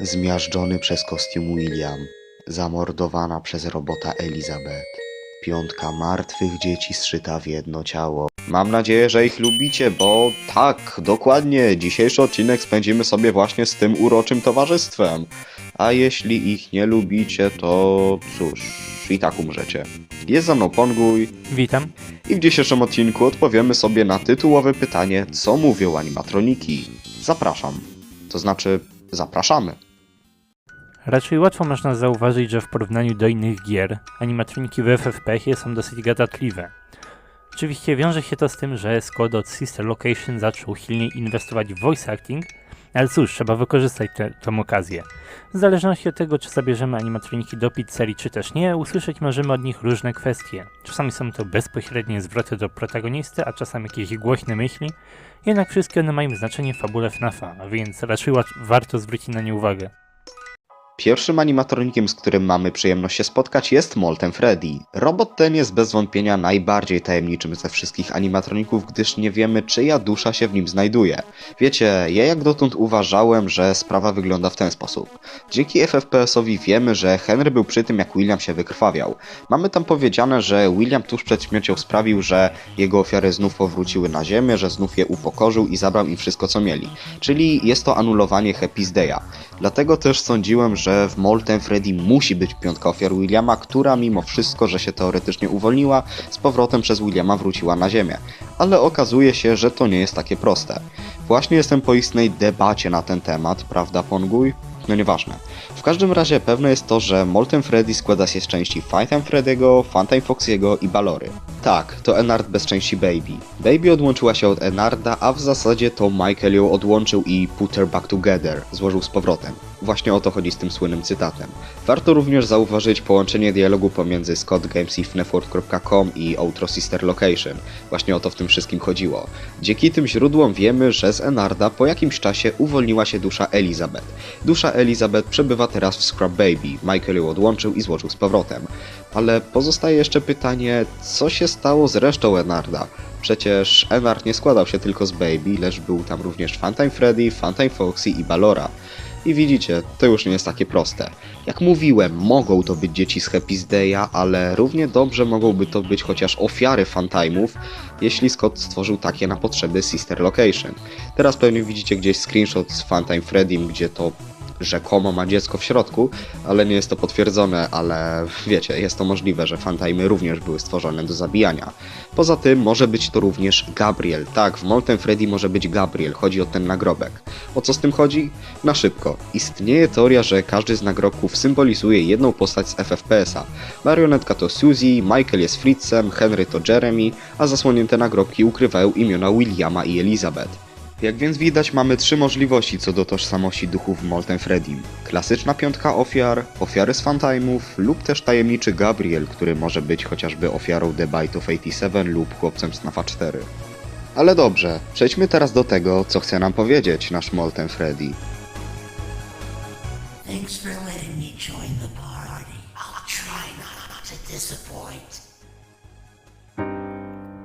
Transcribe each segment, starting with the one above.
Zmiażdżony przez kostium William, zamordowana przez robota Elizabeth, piątka martwych dzieci zszyta w jedno ciało. Mam nadzieję, że ich lubicie, bo tak, dokładnie, dzisiejszy odcinek spędzimy sobie właśnie z tym uroczym towarzystwem. A jeśli ich nie lubicie, to cóż, i tak umrzecie. Jest za mną Ponguj Witam. i w dzisiejszym odcinku odpowiemy sobie na tytułowe pytanie, co mówią animatroniki. Zapraszam. To znaczy, zapraszamy. Raczej łatwo można zauważyć, że w porównaniu do innych gier, animatroniki w FFP są dosyć gadatliwe. Oczywiście wiąże się to z tym, że skład od Sister Location zaczął silnie inwestować w voice acting, ale cóż, trzeba wykorzystać tę tę okazję. W zależności od tego, czy zabierzemy animatroniki do pizzerii, czy też nie, usłyszeć możemy od nich różne kwestie. Czasami są to bezpośrednie zwroty do protagonisty, a czasami jakieś głośne myśli, jednak wszystkie one mają znaczenie w fabule FNAFa, więc raczej warto zwrócić na nie uwagę. Pierwszym animatronikiem, z którym mamy przyjemność się spotkać jest Molten Freddy. Robot ten jest bez wątpienia najbardziej tajemniczym ze wszystkich animatroników, gdyż nie wiemy czyja dusza się w nim znajduje. Wiecie, ja jak dotąd uważałem, że sprawa wygląda w ten sposób. Dzięki FFPS-owi wiemy, że Henry był przy tym jak William się wykrwawiał. Mamy tam powiedziane, że William tuż przed śmiercią sprawił, że jego ofiary znów powróciły na ziemię, że znów je upokorzył i zabrał im wszystko co mieli. Czyli jest to anulowanie Happy Day'a. Dlatego też sądziłem, że w Molten Freddy musi być piątka ofiar Williama, która mimo wszystko, że się teoretycznie uwolniła, z powrotem przez Williama wróciła na ziemię. Ale okazuje się, że to nie jest takie proste. Właśnie jestem po istnej debacie na ten temat, prawda Ponguj? No nieważne. W każdym razie pewne jest to, że Molten Freddy składa się z części Funtime Freddy'ego, Funtime Foxy'ego i Balory. Tak, to Enard bez części Baby. Baby odłączyła się od Enarda, a w zasadzie to Michael ją odłączył i put her back together, złożył z powrotem. Właśnie o to chodzi z tym słynnym cytatem. Warto również zauważyć połączenie dialogu pomiędzy scottgames.fnetwork.com i Outro Sister Location. Właśnie o to w tym wszystkim chodziło. Dzięki tym źródłom wiemy, że z Enarda po jakimś czasie uwolniła się dusza Elizabeth. Dusza Elizabeth przebywa teraz w Scrub Baby. Michael ją odłączył i złożył z powrotem. Ale pozostaje jeszcze pytanie, co się stało z resztą Enarda? Przecież Enard nie składał się tylko z Baby, lecz był tam również Funtime Freddy, Funtime Foxy i Ballora. I widzicie, to już nie jest takie proste. Jak mówiłem, mogą to być dzieci z Happy Day'a, ale równie dobrze mogłyby to być chociaż ofiary Funtime'ów, jeśli Scott stworzył takie na potrzeby Sister Location. Teraz pewnie widzicie gdzieś screenshot z Funtime Freddym, gdzie to rzekomo ma dziecko w środku, ale nie jest to potwierdzone, ale wiecie, jest to możliwe, że Funtime również były stworzone do zabijania. Poza tym może być to również Gabriel. Tak, w Molten Freddy może być Gabriel, chodzi o ten nagrobek. O co z tym chodzi? Na szybko. Istnieje teoria, że każdy z nagrobków symbolizuje jedną postać z FFPS-a. Marionetka to Suzy, Michael jest Fritzem, Henry to Jeremy, a zasłonięte nagrobki ukrywają imiona Williama i Elizabeth. Jak więc widać, mamy trzy możliwości co do tożsamości duchów w Molten Freddym. Klasyczna piątka ofiar, ofiary z Funtime'ów lub też tajemniczy Gabriel, który może być chociażby ofiarą The Bite of 87 lub chłopcem z NAFA 4. Ale dobrze, przejdźmy teraz do tego, co chce nam powiedzieć nasz Molten Freddy. Thanks for letting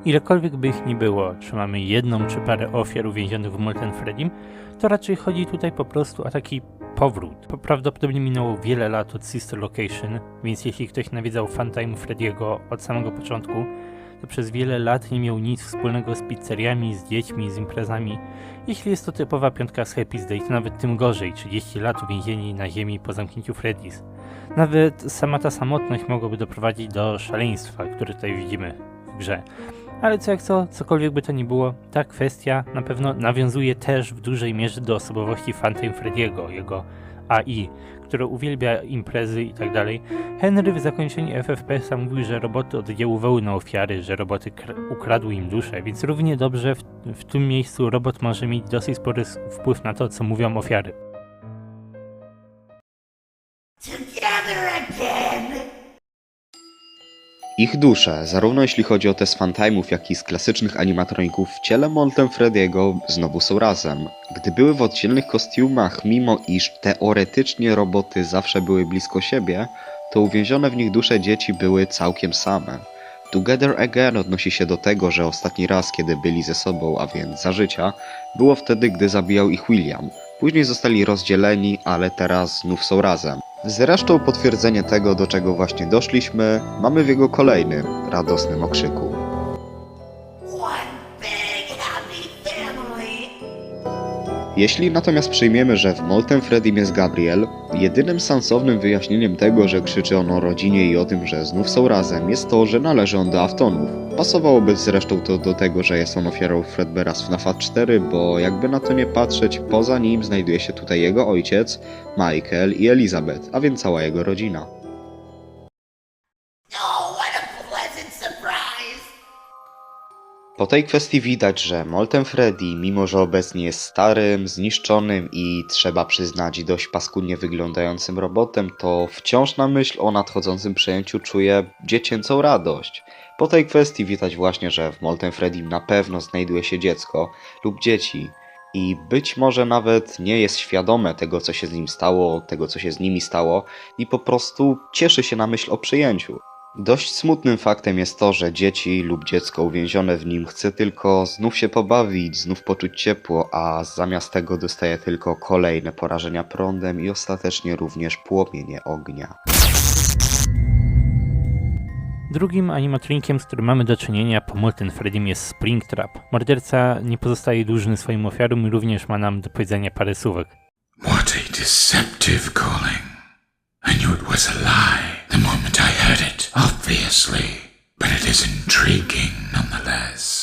Ilekolwiek by ich nie było, czy mamy jedną czy parę ofiar uwięzionych w Molten Freddym, to raczej chodzi tutaj po prostu o taki powrót. Prawdopodobnie minęło wiele lat od Sister Location, więc jeśli ktoś nawiedzał Funtime Freddy'ego od samego początku, to przez wiele lat nie miał nic wspólnego z pizzeriami, z dziećmi, z imprezami. Jeśli jest to typowa piątka z Happy Day, to nawet tym gorzej, 30 lat uwięzieni na ziemi po zamknięciu Freddy's. Nawet sama ta samotność mogłaby doprowadzić do szaleństwa, które tutaj widzimy w grze. Ale co jak co, cokolwiek by to nie było, ta kwestia na pewno nawiązuje też w dużej mierze do osobowości Funtime Freddy'ego, jego AI, który uwielbia imprezy i tak dalej. Henry w zakończeniu FFPS-a mówił, że roboty oddziaływały na ofiary, że roboty kr- ukradły im duszę, więc równie dobrze w, w tym miejscu robot może mieć dosyć spory wpływ na to, co mówią ofiary. Ich dusze, zarówno jeśli chodzi o te z Funtime'ów, jak i z klasycznych animatroników w ciele Molten Freddy'ego, znowu są razem. Gdy były w oddzielnych kostiumach, mimo iż teoretycznie roboty zawsze były blisko siebie, to uwięzione w nich dusze dzieci były całkiem same. Together Again odnosi się do tego, że ostatni raz, kiedy byli ze sobą, a więc za życia, było wtedy, gdy zabijał ich William. Później zostali rozdzieleni, ale teraz znów są razem. Zresztą potwierdzenie tego, do czego właśnie doszliśmy, mamy w jego kolejnym, radosnym okrzyku. Jeśli natomiast przyjmiemy, że w Molten Freddym jest Gabriel, jedynym sensownym wyjaśnieniem tego, że krzyczy on o rodzinie i o tym, że znów są razem, jest to, że należy on do Aftonów. Pasowałoby zresztą to do tego, że jest on ofiarą Fredbeara z FNAF 4, bo jakby na to nie patrzeć, poza nim znajduje się tutaj jego ojciec, Michael i Elizabeth, a więc cała jego rodzina. Po tej kwestii widać, że Molten Freddy, mimo że obecnie jest starym, zniszczonym i trzeba przyznać dość paskudnie wyglądającym robotem, to wciąż na myśl o nadchodzącym przejęciu czuje dziecięcą radość. Po tej kwestii widać właśnie, że w Molten Freddy na pewno znajduje się dziecko lub dzieci i być może nawet nie jest świadome tego, co się z nim stało, tego, co się z nimi stało i po prostu cieszy się na myśl o przyjęciu. Dość smutnym faktem jest to, że dzieci lub dziecko uwięzione w nim chce tylko znów się pobawić, znów poczuć ciepło, a zamiast tego dostaje tylko kolejne porażenia prądem i ostatecznie również płomienie ognia. Drugim animatronikiem, z którym mamy do czynienia po Molten Freddym jest Springtrap. Morderca nie pozostaje dłużny swoim ofiarom i również ma nam do powiedzenia parę słówek. What a deceptive calling. I knew it was a lie the moment I heard it, obviously. But it is intriguing nonetheless.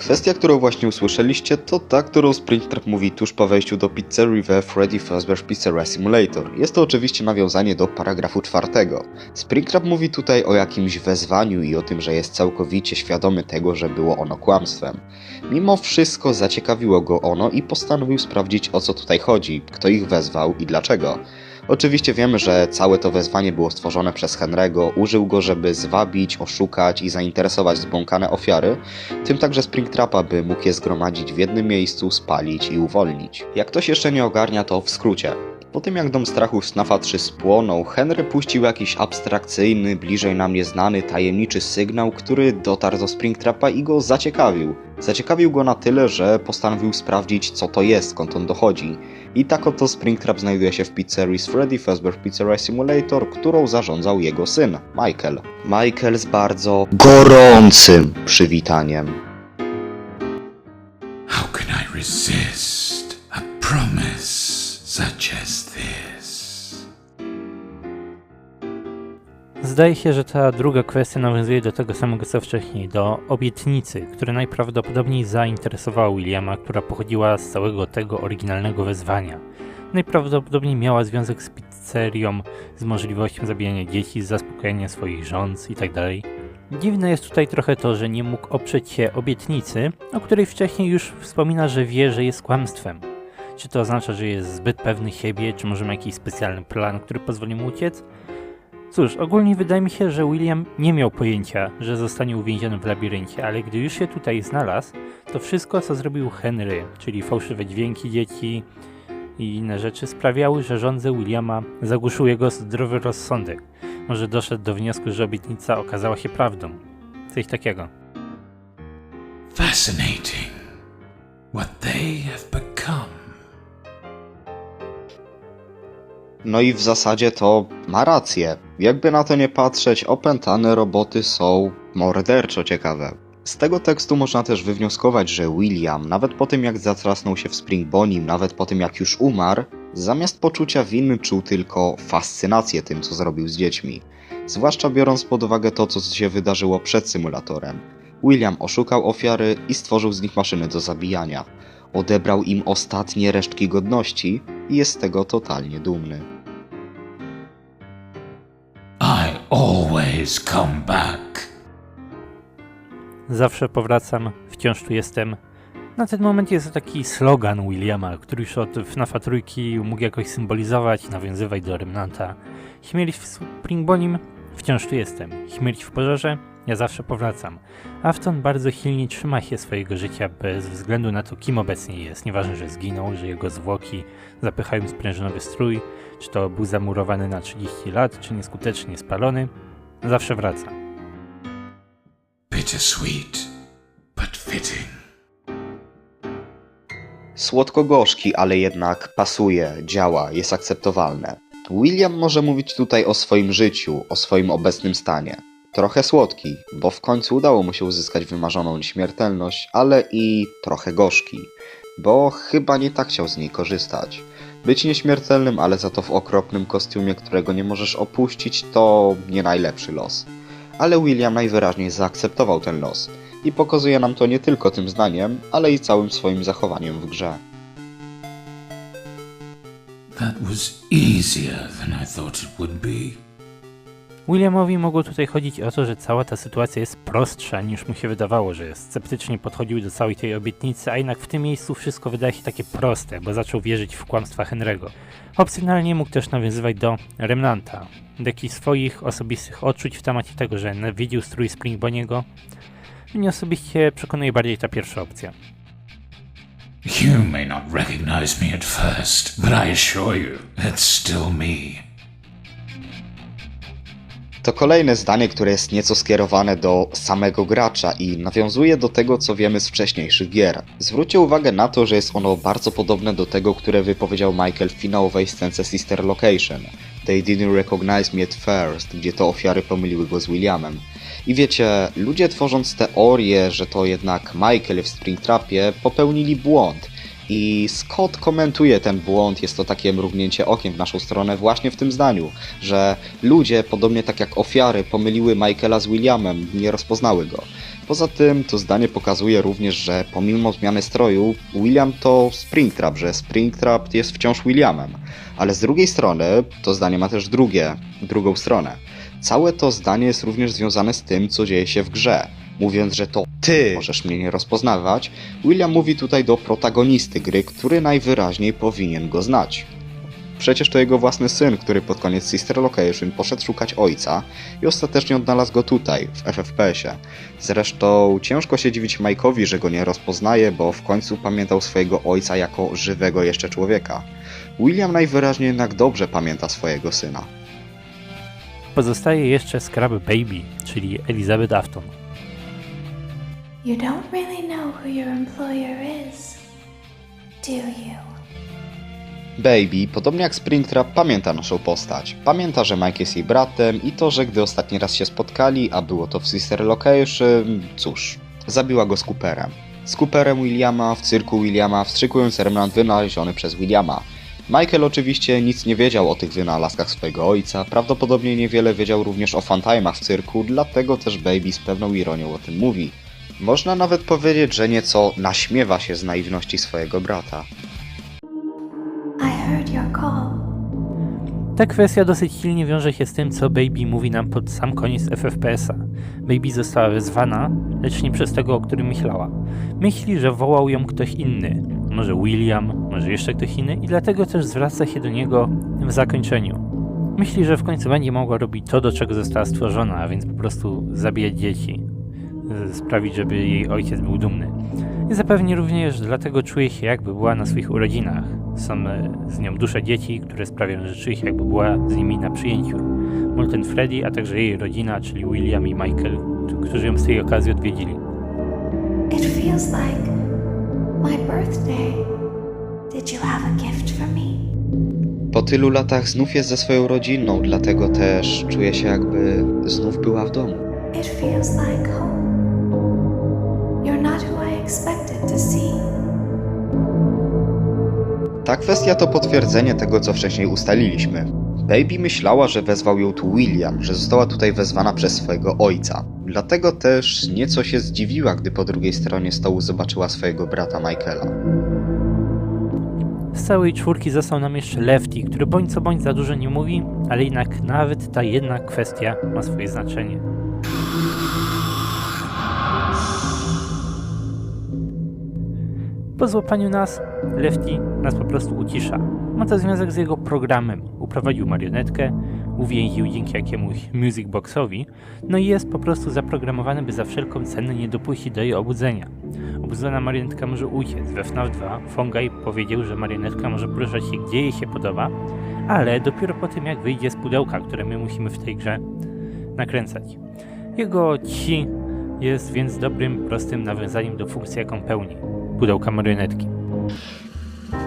Kwestia, którą właśnie usłyszeliście, to ta, którą Springtrap mówi tuż po wejściu do pizzerii we Freddy Fazbear's Pizzeria Simulator. Jest to oczywiście nawiązanie do paragrafu czwartego. Springtrap mówi tutaj o jakimś wezwaniu i o tym, że jest całkowicie świadomy tego, że było ono kłamstwem. Mimo wszystko zaciekawiło go ono i postanowił sprawdzić o co tutaj chodzi, kto ich wezwał i dlaczego. Oczywiście wiemy, że całe to wezwanie było stworzone przez Henry'ego, użył go, żeby zwabić, oszukać i zainteresować zbłąkane ofiary, tym także Springtrapa, by mógł je zgromadzić w jednym miejscu, spalić i uwolnić. Jak ktoś jeszcze nie ogarnia, to w skrócie. Po tym jak dom strachu SNAFa 3 spłonął, Henry puścił jakiś abstrakcyjny, bliżej nam nieznany, tajemniczy sygnał, który dotarł do Springtrapa i go zaciekawił. Zaciekawił go na tyle, że postanowił sprawdzić co to jest, skąd on dochodzi. I tak oto Springtrap znajduje się w pizzerii z Freddy Fazbear Pizzeria Simulator, którą zarządzał jego syn, Michael. Michael z bardzo gorącym przywitaniem. How can I resist a promise such as this? Zdaje się, że ta druga kwestia nawiązuje do tego samego co wcześniej, do obietnicy, która najprawdopodobniej zainteresowała Williama, która pochodziła z całego tego oryginalnego wezwania. Najprawdopodobniej miała związek z pizzerią, z możliwością zabijania dzieci, z zaspokojeniem swoich żądz itd. Dziwne jest tutaj trochę to, że nie mógł oprzeć się obietnicy, o której wcześniej już wspomina, że wie, że jest kłamstwem. Czy to oznacza, że jest zbyt pewny siebie, czy może ma jakiś specjalny plan, który pozwoli mu uciec? Cóż, ogólnie wydaje mi się, że William nie miał pojęcia, że zostanie uwięziony w labiryncie, ale gdy już się tutaj znalazł, to wszystko, co zrobił Henry, czyli fałszywe dźwięki dzieci i inne rzeczy, sprawiały, że żądze Williama zagłuszył jego zdrowy rozsądek. Może doszedł do wniosku, że obietnica okazała się prawdą. Coś takiego. Fascinating. What they have become. No i w zasadzie to ma rację. Jakby na to nie patrzeć, opętane roboty są morderczo ciekawe. Z tego tekstu można też wywnioskować, że William, nawet po tym jak zatrasnął się w Spring Bonnie, nawet po tym jak już umarł, zamiast poczucia winy czuł tylko fascynację tym, co zrobił z dziećmi. Zwłaszcza biorąc pod uwagę to, co się wydarzyło przed symulatorem. William oszukał ofiary i stworzył z nich maszyny do zabijania. Odebrał im ostatnie resztki godności i jest z tego totalnie dumny. I always come back. Zawsze powracam, wciąż tu jestem. Na ten moment jest to taki slogan Williama, który już od FNAFa trójki mógł jakoś symbolizować i nawiązywać do Remnanta. Śmierć w Springbonim, wciąż tu jestem. Śmierć w pożarze, ja zawsze powracam. Afton bardzo silnie trzyma się swojego życia bez względu na to, kim obecnie jest. Nieważne, że zginął, że jego zwłoki zapychają sprężynowy strój, czy to był zamurowany na 30 lat, czy nieskutecznie spalony, zawsze wraca. Bittersweet, but fitting. Słodko-gorzki, ale jednak pasuje, działa, jest akceptowalne. William może mówić tutaj o swoim życiu, o swoim obecnym stanie. Trochę słodki, bo w końcu udało mu się uzyskać wymarzoną nieśmiertelność, ale i trochę gorzki, bo chyba nie tak chciał z niej korzystać. Być nieśmiertelnym, ale za to w okropnym kostiumie, którego nie możesz opuścić, to nie najlepszy los. Ale William najwyraźniej zaakceptował ten los i pokazuje nam to nie tylko tym zdaniem, ale i całym swoim zachowaniem w grze. That was easier than I thought it would be. Williamowi mogło tutaj chodzić o to, że cała ta sytuacja jest prostsza niż mu się wydawało, że. Sceptycznie podchodził do całej tej obietnicy, a jednak w tym miejscu wszystko wydaje się takie proste, bo zaczął wierzyć w kłamstwa Henry'ego. Opcjonalnie mógł też nawiązywać do Remnanta, do jakichś swoich osobistych odczuć w temacie tego, że nawiedził strój Springboniego. Mnie osobiście przekonuje bardziej ta pierwsza opcja. You may not recognize me at first, but I assure you, it's still me. To kolejne zdanie, które jest nieco skierowane do samego gracza i nawiązuje do tego, co wiemy z wcześniejszych gier. Zwróćcie uwagę na to, że jest ono bardzo podobne do tego, które wypowiedział Michael w finałowej scence Sister Location. They didn't recognize me at first, gdzie to ofiary pomyliły go z Williamem. I wiecie, ludzie tworząc teorię, że to jednak Michael w Springtrapie popełnili błąd. I Scott komentuje ten błąd, jest to takie mrugnięcie okiem w naszą stronę właśnie w tym zdaniu, że ludzie, podobnie tak jak ofiary, pomyliły Michaela z Williamem, nie rozpoznały go. Poza tym to zdanie pokazuje również, że pomimo zmiany stroju, William to Springtrap, że Springtrap jest wciąż Williamem. Ale z drugiej strony to zdanie ma też drugie, drugą stronę. Całe to zdanie jest również związane z tym, co dzieje się w grze. Mówiąc, że to ty możesz mnie nie rozpoznawać, William mówi tutaj do protagonisty gry, który najwyraźniej powinien go znać. Przecież to jego własny syn, który pod koniec Sister Location poszedł szukać ojca i ostatecznie odnalazł go tutaj, w FFPS-ie. Zresztą ciężko się dziwić Mike'owi, że go nie rozpoznaje, bo w końcu pamiętał swojego ojca jako żywego jeszcze człowieka. William najwyraźniej jednak dobrze pamięta swojego syna. Pozostaje jeszcze Scrub Baby, czyli Elizabeth Afton. You don't really know who your employer is, do you? Baby, podobnie jak Springtrap, pamięta naszą postać. Pamięta, że Mike jest jej bratem i to, że gdy ostatni raz się spotkali, a było to w Sister Location, cóż, zabiła go z Cooperem. Z Cooperem Williama, w cyrku Williama, wstrzykując remnant wynaleziony przez Williama. Michael oczywiście nic nie wiedział o tych wynalazkach swojego ojca, prawdopodobnie niewiele wiedział również o fantajmach w cyrku, dlatego też Baby z pewną ironią o tym mówi. Można nawet powiedzieć, że nieco naśmiewa się z naiwności swojego brata. Ta kwestia dosyć silnie wiąże się z tym, co Baby mówi nam pod sam koniec FFPS-a. Baby została wezwana, lecz nie przez tego, o którym myślała. Myśli, że wołał ją ktoś inny, może William, może jeszcze ktoś inny i dlatego też zwraca się do niego w zakończeniu. Myśli, że w końcu będzie mogła robić to, do czego została stworzona, a więc po prostu zabijać dzieci. Z- Sprawić, żeby jej ojciec był dumny. I zapewne również dlatego czuje się jakby była na swoich urodzinach. Są e, z nią dusze dzieci, które sprawiają, że czuje się jakby była z nimi na przyjęciu. Molten Freddy, a także jej rodzina, czyli William i Michael, którzy ją z tej okazji odwiedzili. It feels like my birthday. Did you have a gift for me? Po tylu latach znów jest ze swoją rodziną, dlatego też czuje się jakby znów była w domu. It feels like home. Ta kwestia to potwierdzenie tego, co wcześniej ustaliliśmy. Baby myślała, że wezwał ją tu William, że została tutaj wezwana przez swojego ojca. Dlatego też nieco się zdziwiła, gdy po drugiej stronie stołu zobaczyła swojego brata Michaela. Z całej czwórki został nam jeszcze Lefty, który bądź co bądź za dużo nie mówi, ale jednak nawet ta jedna kwestia ma swoje znaczenie. Po złapaniu nas, Lefty nas po prostu ucisza. Ma to związek z jego programem. Uprowadził marionetkę, uwięził dzięki jakiemuś music boxowi, no i jest po prostu zaprogramowany, by za wszelką cenę nie dopuścić do jej obudzenia. Obudzona marionetka może uciec. We FNAF 2 Fongaj powiedział, że marionetka może poruszać się gdzie jej się podoba, ale dopiero po tym jak wyjdzie z pudełka, które my musimy w tej grze nakręcać. Jego ci jest więc dobrym, prostym nawiązaniem do funkcji, jaką pełni pudełka marionetki.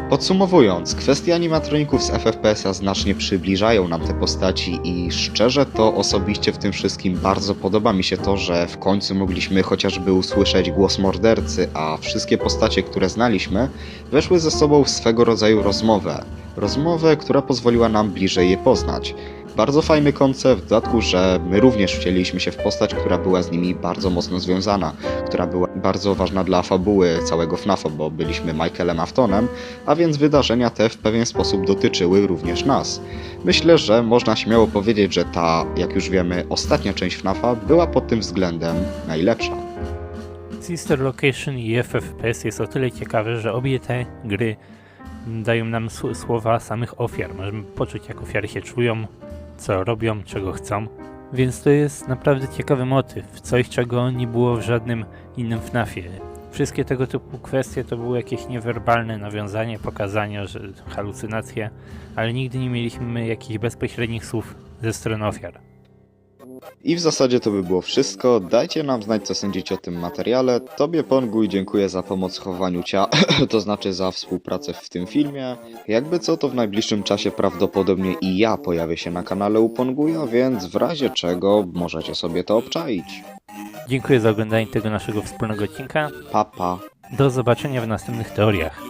Podsumowując, kwestie animatroników z FFPS-a znacznie przybliżają nam te postaci i szczerze to osobiście w tym wszystkim bardzo podoba mi się to, że w końcu mogliśmy chociażby usłyszeć głos mordercy, a wszystkie postacie, które znaliśmy, weszły ze sobą w swego rodzaju rozmowę. Rozmowę, która pozwoliła nam bliżej je poznać. Bardzo fajny koncept, w dodatku, że my również wcieliliśmy się w postać, która była z nimi bardzo mocno związana, która była bardzo ważna dla fabuły całego FNAF-a, bo byliśmy Michaelem Aftonem, a więc wydarzenia te w pewien sposób dotyczyły również nas. Myślę, że można śmiało powiedzieć, że ta, jak już wiemy, ostatnia część FNAF-a była pod tym względem najlepsza. Sister Location i FFPS jest o tyle ciekawe, że obie te gry dają nam sł- słowa samych ofiar. Możemy poczuć, jak ofiary się czują, co robią, czego chcą. Więc to jest naprawdę ciekawy motyw, coś czego nie było w żadnym innym FNAFie. Wszystkie tego typu kwestie to były jakieś niewerbalne nawiązanie, pokazanie, że halucynacje, ale nigdy nie mieliśmy jakichś bezpośrednich słów ze strony ofiar. I w zasadzie to by było wszystko. Dajcie nam znać, co sądzicie o tym materiale. Tobie, Ponguj, dziękuję za pomoc w chowaniu cia, to znaczy za współpracę w tym filmie. Jakby co, to w najbliższym czasie prawdopodobnie i ja pojawię się na kanale u Ponguja, więc w razie czego możecie sobie to obczaić. Dziękuję za oglądanie tego naszego wspólnego odcinka. Papa. Pa. Do zobaczenia w następnych teoriach.